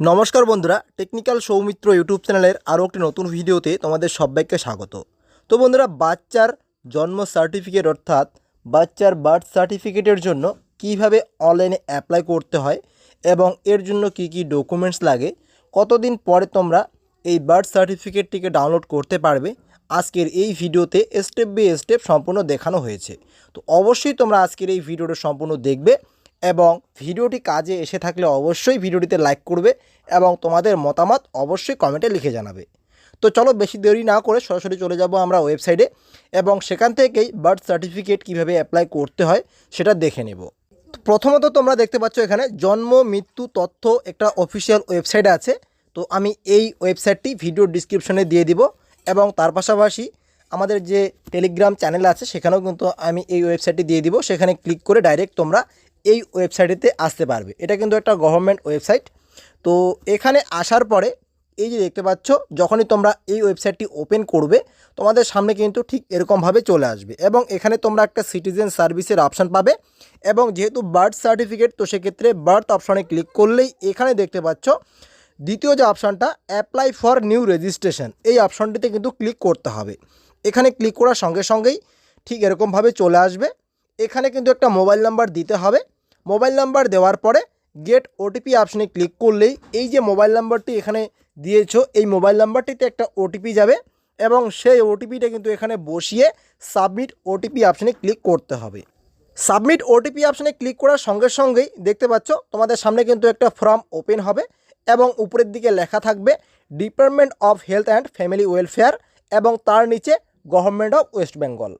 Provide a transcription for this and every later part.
নমস্কার বন্ধুরা, technical Soumitra YouTube চ্যানেলের আরও একটি নতুন ভিডিওতে তোমাদের সবাইকে স্বাগত। তো বন্ধুরা, বাচ্চার জন্ম সার্টিফিকেট অর্থাৎ বাচ্চার বার্থ সার্টিফিকেটের জন্য কীভাবে অনলাইনে অ্যাপ্লাই করতে হয় এবং এর জন্য কি কি ডকুমেন্টস লাগে, কতদিন পরে তোমরা এই বার্থ সার্টিফিকেটটিকে ডাউনলোড করতে পারবে, আজকের এই ভিডিওতে স্টেপ বাই স্টেপ সম্পূর্ণ দেখানো হয়েছে। তো অবশ্যই তোমরা আজকের এই ভিডিওটা সম্পূর্ণ দেখবে এবং ভিডিওটি কাজে এসে থাকলে অবশ্যই ভিডিওটিতে লাইক করবে এবং তোমাদের মতামত অবশ্যই কমেন্টে লিখে জানাবে। তো চলো বেশি দেরি না করে সরাসরি চলে যাব আমরা ওয়েবসাইটে এবং সেখান থেকেই বার্থ সার্টিফিকেট কীভাবে অ্যাপ্লাই করতে হয় সেটা দেখে নেব। প্রথমত তোমরা দেখতে পাচ্ছ এখানে জন্ম, মৃত্যু, তথ্য একটা অফিসিয়াল ওয়েবসাইট আছে। তো আমি এই ওয়েবসাইটটি ভিডিও ডিসক্রিপশনে দিয়ে দিব এবং তার পাশাপাশি আমাদের যে টেলিগ্রাম চ্যানেল আছে সেখানেও কিন্তু আমি এই ওয়েবসাইটটি দিয়ে দিব। সেখানে ক্লিক করে ডাইরেক্ট তোমরা এই ওয়েবসাইটেতে আসতে পারবে। এটা কিন্তু একটা গভর্নমেন্ট ওয়েবসাইট। তো এখানে আসার পরে এই যে দেখতে পাচ্ছ, যখনই তোমরা এই ওয়েবসাইটটি ওপেন করবে, তোমাদের সামনে কিন্তু ঠিক এরকমভাবে চলে আসবে এবং এখানে তোমরা একটা সিটিজেন সার্ভিসের অপশান পাবে এবং যেহেতু বার্থ সার্টিফিকেট তো সেক্ষেত্রে বার্থ অপশানে ক্লিক করলেই এখানে দেখতে পাচ্ছ, দ্বিতীয় যে অপশানটা অ্যাপ্লাই ফর নিউ রেজিস্ট্রেশন এই অপশানটিতে কিন্তু ক্লিক করতে হবে। এখানে ক্লিক করার সঙ্গে সঙ্গেই ঠিক এরকমভাবে চলে আসবে। এখানে কিন্তু একটা মোবাইল নাম্বার দিতে হবে। মোবাইল নাম্বার দেওয়ার পরে গেট ওটিপি অপশনে ক্লিক করলেই এই যে মোবাইল নাম্বারটি এখানে দিয়েছ, এই মোবাইল নাম্বারটিতে একটা ওটিপি যাবে এবং সেই ওটিপিটা কিন্তু এখানে বসিয়ে সাবমিট ওটিপি অপশনে ক্লিক করতে হবে। সাবমিট ওটিপি অপশনে ক্লিক করার সঙ্গে সঙ্গেই দেখতে পাচ্ছ তোমাদের সামনে কিন্তু একটা ফর্ম ওপেন হবে এবং উপরের দিকে লেখা থাকবে department of health and family welfare এবং তার নিচে গভর্নমেন্ট অফ ওয়েস্ট বেঙ্গল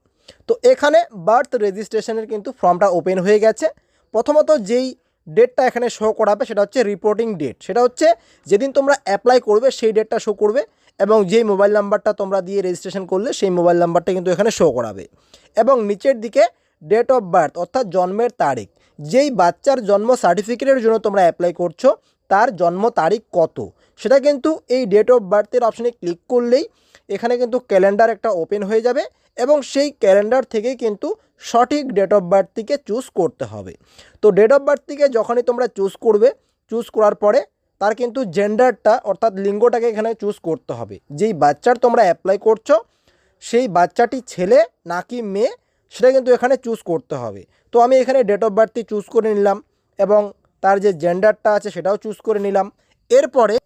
তো এখানে বার্থ রেজিস্ট্রেশনের কিন্তু ফর্মটা ওপেন হয়ে গেছে। প্রথমত যেই ডেটটা এখানে শো করাবে সেটা হচ্ছে রিপোর্টিং ডেট সেটা হচ্ছে যেদিন তোমরা অ্যাপ্লাই করবে সেই ডেটটা শো করবে এবং যেই মোবাইল নাম্বারটা তোমরা দিয়ে রেজিস্ট্রেশন করলে সেই মোবাইল নাম্বারটা কিন্তু এখানে শো করাবে। এবং নিচের দিকে ডেট অফ বার্থ অর্থাৎ জন্মের তারিখ। যেই বাচ্চার জন্ম সার্টিফিকেটের জন্য তোমরা অ্যাপ্লাই করছ, তার জন্ম তারিখ কত? সেটা কিন্তু এই ডেট অফ বার্থের অপশানে ক্লিক করলেই এখানে কিন্তু ক্যালেন্ডার একটা ওপেন হয়ে যাবে এবং সেই ক্যালেন্ডার থেকেই কিন্তু সঠিক ডেট অফ বার্থটিকে চুজ করতে হবে। তো ডেট অফ বার্থটিকে যখনই তোমরা চুজ করবে চুজ করার পরে তার কিন্তু জেন্ডারটা অর্থাৎ লিঙ্গটাকে এখানে চুজ করতে হবে। যেই বাচ্চার তোমরা অ্যাপ্লাই করছ, সেই বাচ্চাটি ছেলে নাকি মেয়ে, সেটা কিন্তু এখানে চুজ করতে হবে। তো আমি এখানে ডেট অফ বার্থটি চুজ করে নিলাম এবং তার যে জেন্ডারটা আছে সেটাও চুজ করে নিলাম। এরপরে,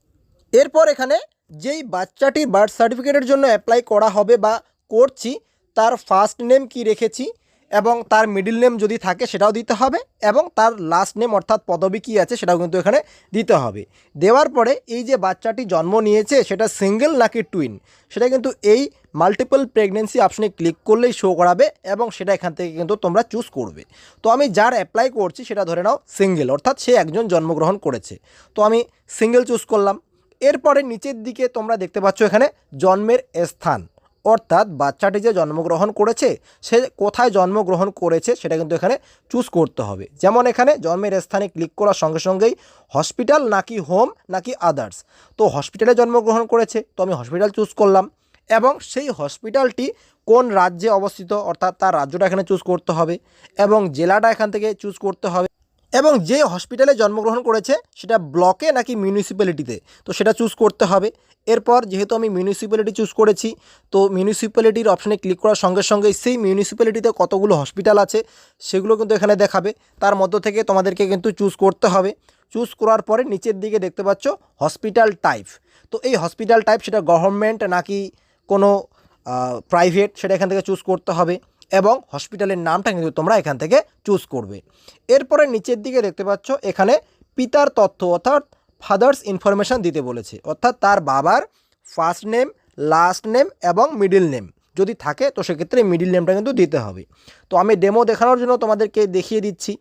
এরপর এখানে যেই বাচ্চাটি বার্থ সার্টিফিকেটের জন্য অ্যাপ্লাই করা হবে বা করছি, তার ফার্স্ট নেম কি রেখেছি এবং তার মিডিল নেম যদি থাকে সেটাও দিতে হবে এবং তার লাস্ট নেম অর্থাৎ পদবী কী আছে সেটাও কিন্তু এখানে দিতে হবে। দেওয়ার পরে এই যে বাচ্চাটি জন্ম নিয়েছে, সেটা সিঙ্গেল নাকি টুইন? সেটা কিন্তু এই মাল্টিপল প্রেগনেন্সি অপশনে ক্লিক করলেই শো করাবে এবং সেটা এখান থেকে কিন্তু তোমরা চুজ করবে। তো আমি যার অ্যাপ্লাই করছি সেটা ধরে নাও সিঙ্গেল, অর্থাৎ সে একজন জন্মগ্রহণ করেছে। তো আমি সিঙ্গেল চুজ করলাম। এরপরে নিচের দিকে তোমরা দেখতে পাচ্ছ এখানে জন্মের স্থান। অর্থাৎ বাচ্চাটি যে জন্মগ্রহণ করেছে, সে কোথায় জন্মগ্রহণ করেছে সেটা কিন্তু এখানে চুজ করতে হবে। যেমন এখানে জন্মের স্থানে ক্লিক করার সঙ্গে সঙ্গেই হসপিটাল নাকি হোম নাকি আদার্স তো হসপিটালে জন্মগ্রহণ করেছে, তো আমি হসপিটাল চুজ করলাম। এবং সেই হসপিটালটি কোন রাজ্যে অবস্থিত, অর্থাৎ তার রাজ্যটা এখানে চুজ করতে হবে। এবং জেলাটা এখান থেকে চুজ করতে হবে। এবং যে হসপিটালে জন্মগ্রহণ করেছে, সেটা ব্লকে নাকি মিউনিসিপ্যালিটিতে তো? সেটা চুজ করতে হবে। এরপর যেহেতু আমি মিউনিসিপ্যালিটি চুজ করেছি, তো মিউনিসিপ্যালিটির অপশানে ক্লিক করার সঙ্গে সঙ্গে সেই মিউনিসিপ্যালিটিতে কতগুলো হসপিটাল আছে, সেগুলো কিন্তু এখানে দেখাবে। তার মধ্য থেকে তোমাদেরকে কিন্তু চুজ করতে হবে। চুজ করার পরে নিচের দিকে দেখতে পাচ্ছ হসপিটাল টাইপ তো এই হসপিটাল টাইপ সেটা গভর্নমেন্ট নাকি কোনো প্রাইভেট সেটা এখান থেকে চুজ করতে হবে। এবং হসপিটালের নামটা কিন্তু তোমরা এখান থেকে চুজ করবে। এরপরে নিচের দিকে দেখতে পাচ্ছ, এখানে পিতার তথ্য অর্থাৎ ফাদার্স ইনফরমেশান দিতে বলেছে। অর্থাৎ তার বাবার ফার্স্ট নেম লাস্ট নেম এবং মিডিল নেম যদি থাকে, তো সেক্ষেত্রে মিডিল নেমটা কিন্তু দিতে হবে। তো আমি ডেমো দেখানোর জন্য তোমাদেরকে দেখিয়ে দিচ্ছি।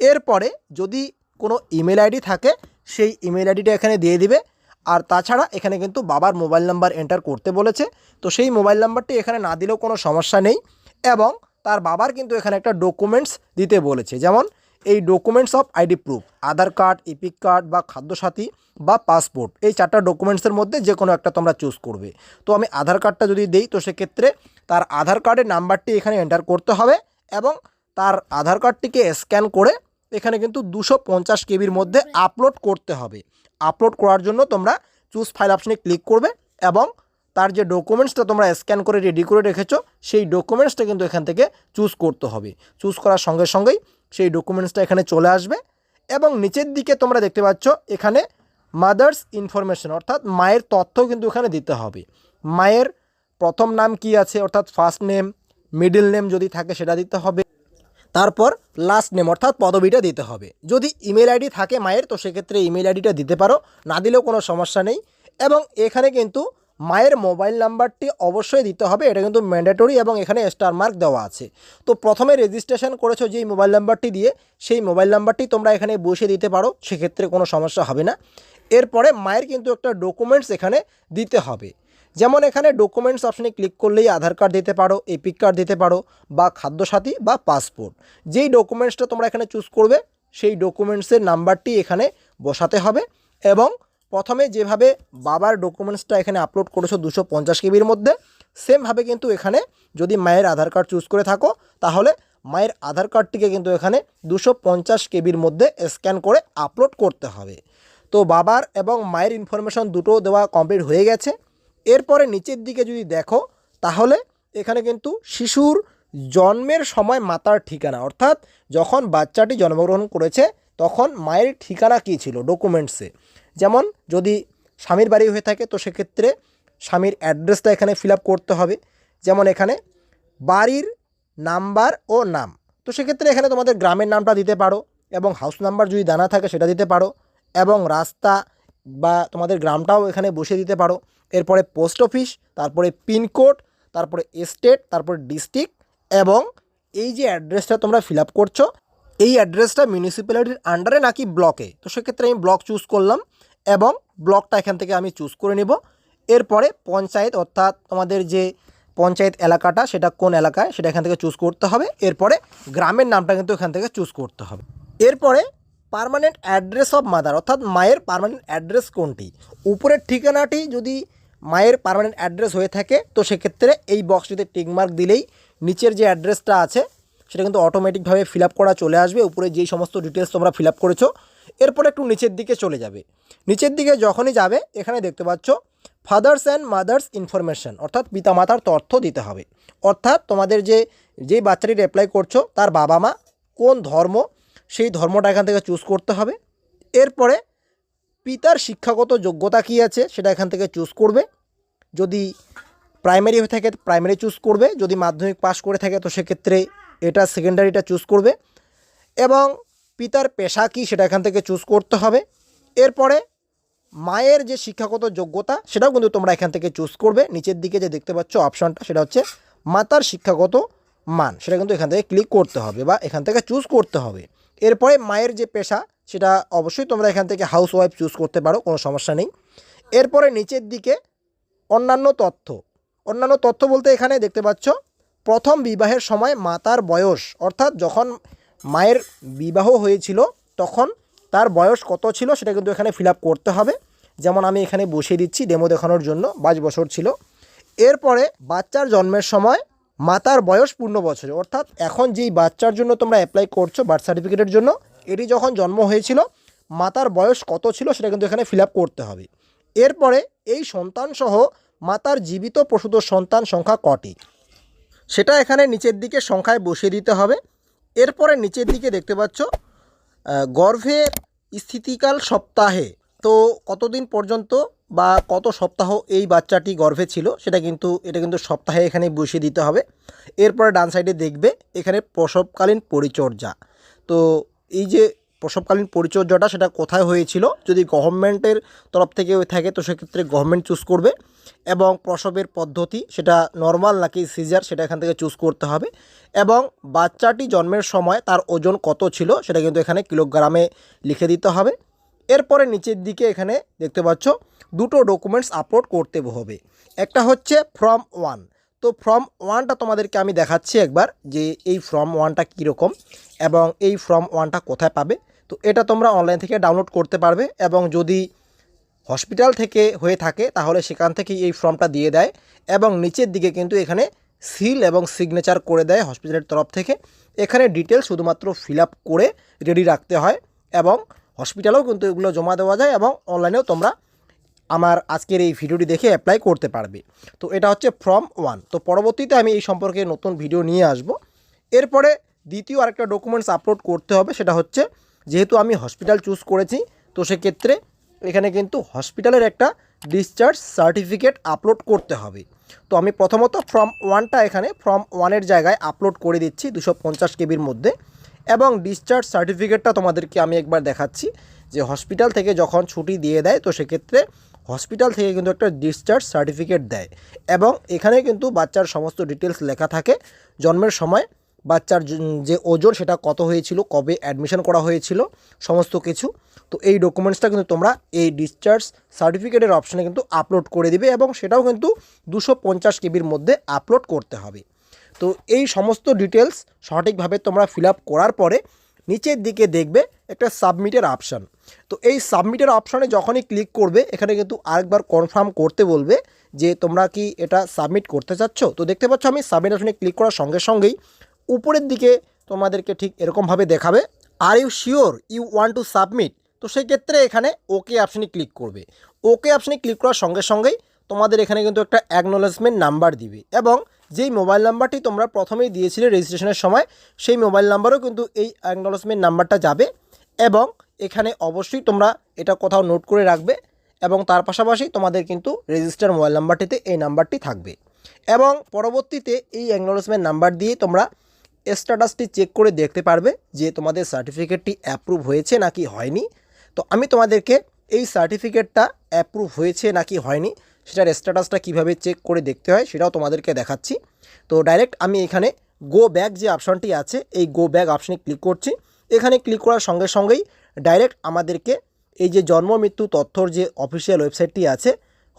এরপরে যদি কোনো ইমেল আইডি থাকে, সেই ইমেল আইডিটা এখানে দিয়ে দিবে। আর তাছাড়া এখানে কিন্তু বাবার মোবাইল নাম্বার এন্টার করতে বলেছে। তো সেই মোবাইল নাম্বারটি এখানে না দিলেও কোনো সমস্যা নেই। এবং তার বাবার কিন্তু এখানে একটা ডকুমেন্টস দিতে বলেছে। যেমন এই documents of ID proof Aadhaar card EPIC card বা খাদ্যসাথী বা পাসপোর্ট এই চারটা ডকুমেন্টসের মধ্যে যে কোনো একটা তোমরা চুজ করবে। তো আমি আধার কার্ডটা যদি দিই তো সেক্ষেত্রে তার আধার কার্ডের নাম্বারটি এখানে এন্টার করতে হবে এবং তার আধার কার্ডটিকে স্ক্যান করে এখানে কিন্তু দুশো পঞ্চাশ কেবির মধ্যে আপলোড করতে হবে। আপলোড করার জন্য তোমরা চুজ ফাইল অপশনে ক্লিক করবে এবং তার যে ডকুমেন্টসটা তোমরা স্ক্যান করে রেডি করে রেখেছো, সেই ডকুমেন্টসটা কিন্তু এখান থেকে চুজ করতে হবে। চুজ করার সঙ্গে সঙ্গেই সেই ডকুমেন্টসটা এখানে চলে আসবে এবং নিচের দিকে তোমরা দেখতে পাচ্ছ, এখানে মাদার্স ইনফরমেশন অর্থাৎ মায়ের তথ্য কিন্তু এখানে দিতে হবে। মায়ের প্রথম নাম কি আছে, অর্থাৎ ফার্স্ট নেম মিডিল নেম যদি থাকে সেটা দিতে হবে। তারপর লাস্ট নেম অর্থাৎ পদবিটা দিতে হবে। যদি ইমেল আইডি থাকে মায়ের, তো সেক্ষেত্রে ইমেল আইডিটা দিতে পারো, না দিলেও কোনো সমস্যা নেই। এবং এখানে কিন্তু মায়ের মোবাইল নাম্বারটি অবশ্যই দিতে হবে, এটা কিন্তু ম্যান্ডেটরি এবং এখানে স্টার মার্ক দেওয়া আছে। তো প্রথমে রেজিস্ট্রেশন করেছ যেই মোবাইল নাম্বারটি দিয়ে, সেই মোবাইল নাম্বারটি তোমরা এখানে বসে দিতে পারো, সেক্ষেত্রে কোনো সমস্যা হবে না। এরপরে মায়ের কিন্তু একটা ডকুমেন্টস এখানে দিতে হবে। যেমন এখানে ডকুমেন্টস অপশনে ক্লিক করলেই আধার কার্ড দিতে পারো এপিক কার্ড দিতে পারো বা খাদ্যসাথী বা পাসপোর্ট যেই ডকুমেন্টসটা তোমরা এখানে চুজ করবে, সেই ডকুমেন্টসের নাম্বারটি এখানে বসাতে হবে এবং প্রথমে যেভাবে বাবার ডকুমেন্টসটা এখানে আপলোড করেছ দুশো পঞ্চাশ কেবির মধ্যে সেমভাবে কিন্তু এখানে যদি মায়ের আধার কার্ড চুজ করে থাকো, তাহলে মায়ের আধার কার্ডটিকে কিন্তু এখানে দুশো পঞ্চাশ কেবির মধ্যে স্ক্যান করে আপলোড করতে হবে। তো বাবার এবং মায়ের ইনফরমেশন দুটো দেওয়া কমপ্লিট হয়ে গেছে। এরপরে নিচের দিকে যদি দেখো, তাহলে এখানে কিন্তু শিশুর জন্মের সময় মাতার ঠিকানা, অর্থাৎ যখন বাচ্চাটি জন্মগ্রহণ করেছে, তখন মায়ের ঠিকানা কী ছিল? ডকুমেন্টসে যেমন যদি স্বামীর বাড়ি হয়ে থাকে, তো সেক্ষেত্রে স্বামীর অ্যাড্রেসটা এখানে ফিল করতে হবে। যেমন এখানে বাড়ির নাম্বার ও নাম। তো সেক্ষেত্রে এখানে তোমাদের গ্রামের নামটা দিতে পারো এবং হাউস নাম্বার যদি জানা থাকে সেটা দিতে পারো এবং রাস্তা বা তোমাদের গ্রামটাও এখানে বসিয়ে দিতে পারো। এরপরে পোস্ট অফিস তারপরে পিনকোড তারপরে স্টেট তারপরে ডিস্ট্রিক্ট এবং এই যে অ্যাড্রেসটা তোমরা ফিল করছ, এই অ্যাড্রেসটা মিউনিসিপ্যালিটির আন্ডারে নাকি ব্লকে তো সেক্ষেত্রে আমি ব্লক চুজ করলাম। এবং ব্লকটা এখান থেকে আমি চুজ করে নেব। এরপরে পঞ্চায়েত অর্থাৎ তোমাদের যে পঞ্চায়েত এলাকাটা, সেটা কোন এলাকায়, সেটা এখান থেকে চুজ করতে হবে। এরপরে গ্রামের নামটা কিন্তু এখান থেকে চুজ করতে হবে। এরপরে পার্মানেন্ট অ্যাড্রেস অফ মাদার অর্থাৎ মায়ের পার্মানেন্ট অ্যাড্রেস কোনটি? উপরের ঠিকানাটি যদি মায়ের পার্মানেন্ট অ্যাড্রেস হয়ে থাকে, তো সেক্ষেত্রে এই বক্সটিতে টিকমার্ক দিলেই নিচের যে অ্যাড্রেসটা আছে, সেটা কিন্তু অটোমেটিকভাবে ফিল আপ করা চলে আসবে। উপরে যেই সমস্ত ডিটেলস তোমরা ফিল আপ করেছ এরপরে একটু নিচের দিকে চলে যাবে। নিচের দিকে যখনই যাবে, এখানে দেখতে পাচ্ছ ফাদার্স অ্যান্ড মাদার্স ইনফরমেশন অর্থাৎ পিতামাতার তথ্য দিতে হবে। অর্থাৎ তোমাদের যে যেই বাচ্চাটির অ্যাপ্লাই করছ, তার বাবা মা কোন ধর্ম, সেই ধর্মটা এখান থেকে চুজ করতে হবে। এরপরে পিতার শিক্ষাগত যোগ্যতা কী আছে, সেটা এখান থেকে চুজ করবে। যদি প্রাইমারি হয়ে থাকে প্রাইমারি চুজ করবে। যদি মাধ্যমিক পাস করে থাকে, তো সেক্ষেত্রে এটা সেকেন্ডারিটা চুজ করবে। এবং পিতার পেশা কী সেটা এখান থেকে চুজ করতে হবে। এরপরে মায়ের যে শিক্ষাগত যোগ্যতা সেটাও কিন্তু তোমরা এখান থেকে চুজ করবে। নিচের দিকে যে দেখতে পাচ্ছ অপশানটা সেটা হচ্ছে মাতার শিক্ষাগত মান, সেটা কিন্তু এখান থেকে ক্লিক করতে হবে বা এখান থেকে চুজ করতে হবে। এরপরে মায়ের যে পেশা সেটা অবশ্যই তোমরা এখান থেকে হাউস ওয়াইফ চুজ করতে পারো, কোনো সমস্যা নেই। এরপরে নিচের দিকে অন্যান্য তথ্য অন্যান্য তথ্য বলতে এখানে দেখতে পাচ্ছ প্রথম বিবাহের সময় মাতার বয়স, অর্থাৎ যখন মায়ের বিবাহ হয়েছিল, তখন তার বয়স কত ছিল সেটা কিন্তু এখানে ফিল করতে হবে। যেমন আমি এখানে বসিয়ে দিচ্ছি ডেমো দেখানোর জন্য পাঁচ বছর ছিল। এরপরে বাচ্চার জন্মের সময় মাতার বয়স পূর্ণ বছরে, অর্থাৎ এখন যেই বাচ্চার জন্য তোমরা অ্যাপ্লাই করছ বার্থ সার্টিফিকেটের জন্য, এটি যখন জন্ম হয়েছিল মাতার বয়স কত ছিল সেটা কিন্তু এখানে ফিল করতে হবে। এরপরে এই সন্তান সহ মাতার জীবিত প্রসূত সন্তান সংখ্যা কটি? সেটা এখানে নিচের দিকে সংখ্যায় বসিয়ে দিতে হবে। এরপরে নিচের দিকে দেখতে পাচ্ছ গর্ভে গর্ভের স্থিতিকাল সপ্তাহে। তো কতদিন পর্যন্ত বা কত সপ্তাহ এই বাচ্চাটি গর্ভে ছিল, সেটা কিন্তু, এটা কিন্তু সপ্তাহে এখানে বসিয়ে দিতে হবে। এরপরে ডান সাইডে দেখবে, এখানে প্রসবকালীন পরিচর্যা। তো এই যে প্রসবকালীন পরিচর্যাটা সেটা কোথায় হয়েছিল? যদি গভর্নমেন্টের তরফ থেকে থাকে, তো সেক্ষেত্রে গভর্নমেন্ট চুজ করবে এবং প্রসবের পদ্ধতি সেটা নর্মাল নাকি সিজার সেটা এখান থেকে চুজ করতে হবে এবং বাচ্চাটি জন্মের সময় তার ওজন কত ছিল সেটা কিন্তু এখানে কিলোগ্রামে লিখে দিতে হবে। এরপরে নিচের দিকে এখানে দেখতে পাচ্ছ দুটো ডকুমেন্টস আপলোড করতে হবে। একটা হচ্ছে ফর্ম ওয়ান তো ফর্ম ওয়ানটা তোমাদেরকে আমি দেখাচ্ছি একবার যে এই ফর্ম ওয়ানটা কীরকম এবং এই ফর্ম ওয়ানটা কোথায় পাবে। তো এটা তোমরা অনলাইন থেকে ডাউনলোড করতে পারবে এবং যদি হসপিটাল থেকে হয়ে থাকে, তাহলে সেখান থেকেই এই ফর্মটা দিয়ে দেয় এবং নিচের দিকে কিন্তু এখানে সিল এবং সিগনেচার করে দেয় হসপিটালের তরফ থেকে। এখানে ডিটেলস শুধুমাত্র ফিল করে রেডি রাখতে হয় এবং হসপিটালেও কিন্তু এগুলো জমা দেওয়া যায় এবং অনলাইনেও তোমরা আমার আজকের এই ভিডিওটি দেখে অ্যাপ্লাই করতে পারবে। তো এটা হচ্ছে ফর্ম ওয়ান তো পরবর্তীতে আমি এই সম্পর্কে নতুন ভিডিও নিয়ে আসব। এরপরে দ্বিতীয় আরেকটা ডকুমেন্টস আপলোড করতে হবে, সেটা হচ্ছে যেহেতু আমি হসপিটাল চুজ করেছি, তো সেক্ষেত্রে এখানে কিন্তু হসপিটালের একটা ডিসচার্জ সার্টিফিকেট আপলোড করতে হবে। তো আমি প্রথমত ফর্ম ওয়ানটা এখানে ফর্ম ওয়ানের জায়গায় আপলোড করে দিচ্ছি দুশো পঞ্চাশ কেবির মধ্যে এবং ডিসচার্জ সার্টিফিকেটটা তোমাদেরকে আমি একবার দেখাচ্ছি যে হসপিটাল থেকে যখন ছুটি দিয়ে দেয়, তো সেক্ষেত্রে হসপিটাল থেকে কিন্তু একটা ডিসচার্জ সার্টিফিকেট দেয় এবং এখানে কিন্তু বাচ্চার সমস্ত ডিটেলস লেখা থাকে। জন্মের সময় বাচ্চার যে- ওজন, সেটা কত হয়েছিল, কবে অ্যাডমিশন করা হয়েছিল, সমস্ত কিছু। তো এই ডকুমেন্টসটা কিন্তু তোমরা এই ডিসচার্জ সার্টিফিকেটের অপশানে কিন্তু আপলোড করে দিবে এবং সেটাও কিন্তু দুশো পঞ্চাশ কেবির মধ্যে আপলোড করতে হবে। তো এই সমস্ত ডিটেলস সঠিকভাবে তোমরা ফিল করার পরে নিচের দিকে দেখবে একটা সাবমিটের অপশান তো এই সাবমিটের অপশানে যখনই ক্লিক করবে, এখানে কিন্তু আরেকবার কনফার্ম করতে বলবে যে তোমরা কি এটা সাবমিট করতে চাচ্ছ? তো দেখতে পাচ্ছ আমি সাবমিট অপশানে ক্লিক করার সঙ্গে সঙ্গেই উপরের দিকে তোমাদেরকে ঠিক এরকমভাবে দেখাবে। Are you sure you want to submit তো সেই ক্ষেত্রে এখানে ওকে অপশানে ক্লিক করবে। ওকে অপশানে ক্লিক করার সঙ্গে সঙ্গেই তোমাদের এখানে কিন্তু একটা অ্যাকনোলেজমেন্ট নাম্বার দিবে এবং যেই মোবাইল নাম্বারটি তোমরা প্রথমেই দিয়েছিলে রেজিস্ট্রেশনের সময়, সেই মোবাইল নাম্বারও কিন্তু এই অ্যাকনোলেজমেন্ট নাম্বারটা যাবে এবং এখানে অবশ্যই তোমরা এটা কোথাও নোট করে রাখবে এবং তার পাশাপাশি তোমাদের কিন্তু রেজিস্টার মোবাইল নাম্বারটিতে এই নাম্বারটি থাকবে। এবং পরবর্তীতে এই অ্যাকনোলেজমেন্ট নাম্বার দিয়ে তোমরা স্ট্যাটাসটি চেক করে দেখতে পারবে যে তোমাদের সার্টিফিকেটটি অ্যাপ্রুভ হয়েছে নাকি হয়নি। তো আমি তোমাদেরকে এই সার্টিফিকেটটা অ্যাপ্রুভ হয়েছে নাকি হয়নি, সেটার স্ট্যাটাসটা কীভাবে চেক করে দেখতে হয় সেটাও তোমাদেরকে দেখাচ্ছি। তো ডাইরেক্ট আমি এখানে গো ব্যাক যে অপশানটি আছে, এই গো ব্যাক অপশানে ক্লিক করছি। এখানে ক্লিক করার সঙ্গে সঙ্গেই ডাইরেক্ট আমাদেরকে এই যে জন্ম, মৃত্যু তথ্যর যে অফিসিয়াল ওয়েবসাইটটি আছে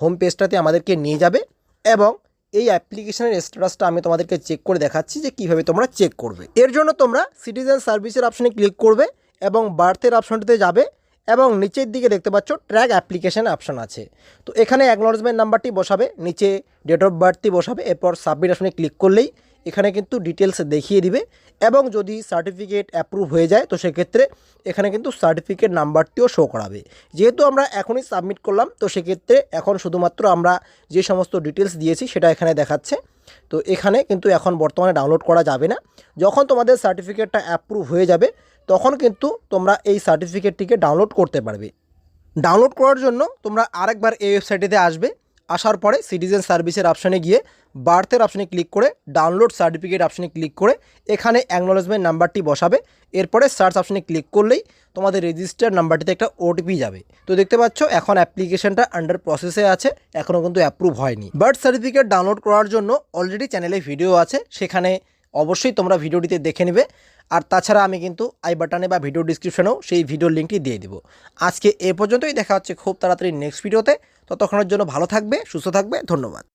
হোম পেজটাতে আমাদেরকে নিয়ে যাবে এবং এই অ্যাপ্লিকেশনের স্ট্যাটাসটা আমি তোমাদেরকে চেক করে দেখাচ্ছি যে কীভাবে তোমরা চেক করবে। এর জন্য তোমরা সিটিজেন সার্ভিসের অপশানে ক্লিক করবে এবং বার্থের অপশানটিতে যাবে এবং নিচের দিকে দেখতে পাচ্ছ ট্র্যাক অ্যাপ্লিকেশান অপশান আছে। তো এখানে অ্যাকনোলজমেন্ট নাম্বারটি বসাবে, নিচে ডেট অফ বার্থটি বসাবে, এরপর সাবমিট অপশানে ক্লিক করলেই এখানে কিন্তু ডিটেলস দেখিয়ে দিবে এবং যদি সার্টিফিকেট অ্যাপ্রুভ হয়ে যায়, তো সেক্ষেত্রে এখানে কিন্তু সার্টিফিকেট নাম্বারটিও শো করাবে। যেহেতু আমরা এখনই সাবমিট করলাম, তো সেক্ষেত্রে এখন শুধুমাত্র আমরা যে সমস্ত ডিটেলস দিয়েছি, সেটা এখানে দেখাচ্ছে। তো এখানে কিন্তু এখন বর্তমানে ডাউনলোড করা যাবে না। যখন তোমাদের সার্টিফিকেটটা অ্যাপ্রুভ হয়ে যাবে, তখন কিন্তু তোমরা এই সার্টিফিকেটটিকে ডাউনলোড করতে পারবে। ডাউনলোড করার জন্য তোমরা আরেকবার এই ওয়েবসাইটেতে আসবে। আসার পরে সিটিজেন সার্ভিসের অপশানে গিয়ে বার্থের অপশানে ক্লিক করে ডাউনলোড সার্টিফিকেট অপশানে ক্লিক করে এখানে অ্যাকনোলেজমেন্ট নাম্বারটি বসাবে। এরপরে সার্চ অপশানে ক্লিক করলেই তোমাদের রেজিস্টার নাম্বারটিতে একটা ওটিপি যাবে। তো দেখতে পাচ্ছ, এখন অ্যাপ্লিকেশনটা আন্ডার প্রসেসে আছে এখনও কিন্তু অ্যাপ্রুভ হয়নি। বার্থ সার্টিফিকেট ডাউনলোড করার জন্য অলরেডি চ্যানেলে ভিডিও আছে, সেখানে অবশ্যই তোমরা ভিডিওটিতে দেখে নেবে। আর তাছাড়া আমি কিন্তু আই বাটনে বা ভিডিও ডিসক্রিপশনেও সেই ভিডিওর লিঙ্কটি দিয়ে দিব। আজকে এ পর্যন্তই, দেখা হচ্ছে খুব তাড়াতাড়ি নেক্সট ভিডিওতে ততক্ষণের জন্য ভালো থাকবে সুস্থ থাকবে ধন্যবাদ।